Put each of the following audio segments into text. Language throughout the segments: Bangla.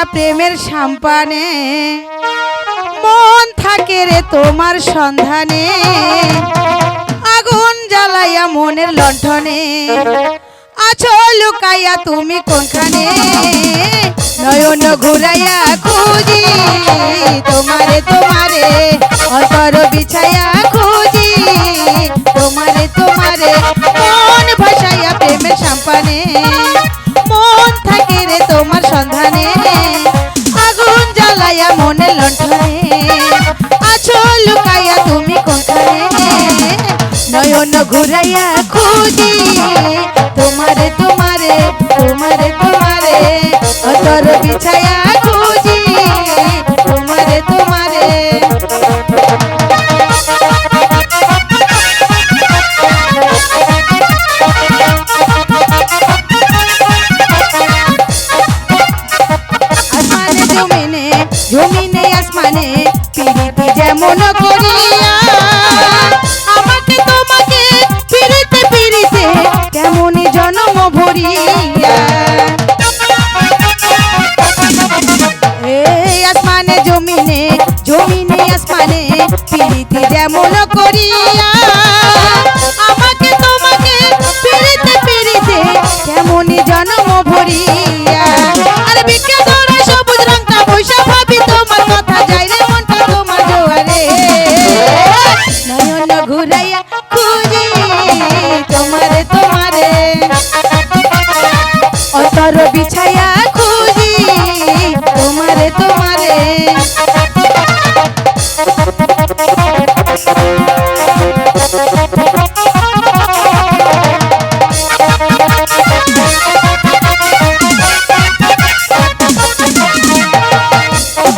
ভাসাইয়া প্রেমের সাম্পানে। মন থাকে রে তোমার সন্ধানে। আগুন জ্বালাইয়া মনের লণ্ঠনে। আছো লুকাইয়া তুমি কোনখানে? নয়ন ঘুরাইয়া খুঁজি, তোমারে তোমারে অতর বিছাইয়া খুঁজি। তোমারে তোমারে মন ভাসাইয়া প্রেমের সাম্পানে। ঘুরাইয়া খুঁজি। তোমারে তোমারে তোমারে তোমারে, অতর বিছাইয়া খুঁজি। তোমারে তোমারে। আসমানে জমিনে জমিনে, আসমানে পিরিতি যেমন করিয়া পিরিতি যেমন করিয়া আমাকে তোমাকে পিরিতে পিরিতে কেমনই জন্ম ভরিয়া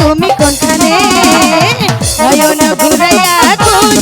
তুমি কোনখানে নয়ন ঘুরাইয়া খুঁজি